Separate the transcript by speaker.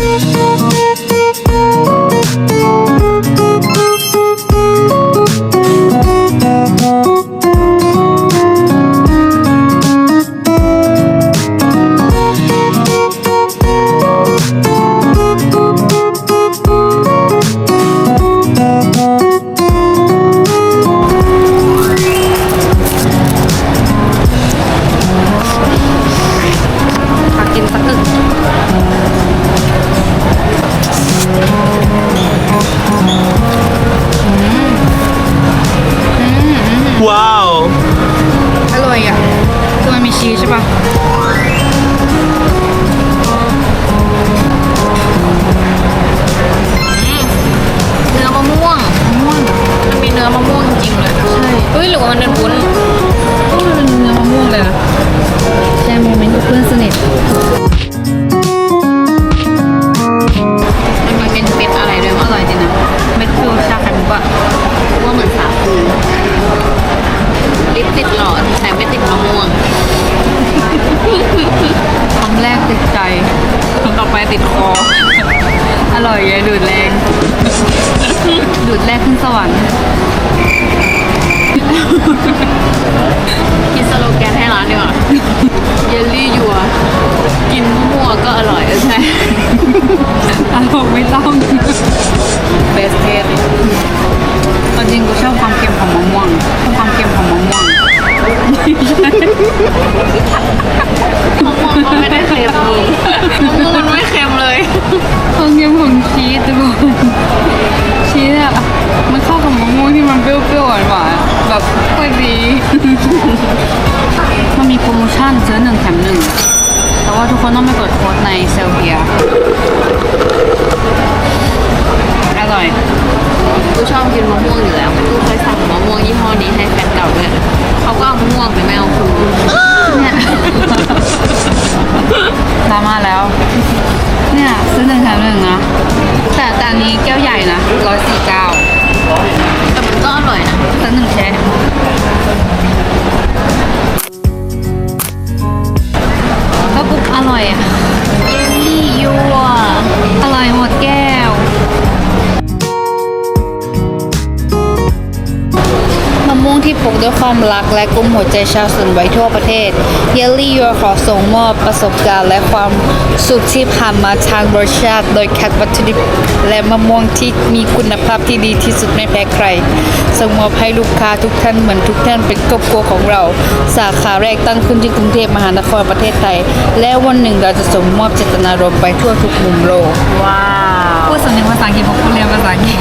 Speaker 1: มา นมีชีสใช่ปะเนื้อมะม่วงมะม่วง มันมีเนื้อมะม่วงจริงๆเลย ใช่เฮ้ยหรือว่ามันเป็นวุ้น ไปติดคอ อร่อยไงดูดแรง ดูดแรกขึ้นสวรรค์คิดสโลแกนให้ร้านดีกว่าเยลลี่ยัว กินมั่วๆก็อร่อยเออใช่อร่อยไม่ต้องเบสเทสเอาจริงกูชอบความเค็มของมะม่วงานๆแบบค่อยดีมันมีโปรโมชั่นซื้อหนึ่งแถมหนึ่งแต่ว่าทุกคนต้องไปกดโค้ดในเซลเบียอร่อยกูชอบกินมะม่วงอยู่แล้วกูเคยสั่งมะม่วงยี่ห้อนี้ให้แฟนเก่าด้วยเขาก็เอามะม่วงไปไม่เอาคูเนี่ยตามมาแล้ว เนี่ยซื้อหนึ่งแถมหนึ่งนะแต่แต่อันนี้แก้วใหญ่นะ ด้วยความรักและกุมหัวใจชาวสวนไว้ทั่วประเทศเยลลี่ยัวขอส่งมอบประสบการณ์และความสุขที่ผ่านมาทางรสชาติ โดยคัดวัตถุดิบและมะม่วงที่มีคุณภาพที่ดีที่สุดไม่แพ้ใคร ส่งมอบให้ลูกค้าทุกท่านเหมือนทุกท่านเป็นครอบครัวของเรา สาขาแรกตั้งขึ้นที่กรุงเทพมหานครประเทศไทย และวันหนึ่งเราจะส่งมอบเจตนารมณ์ไปทั่วทุกมุมโลก
Speaker 2: ว้าว
Speaker 1: พูดสำเนียงภาษาอังกฤษผมพูดเรียนภาษาอังกฤษ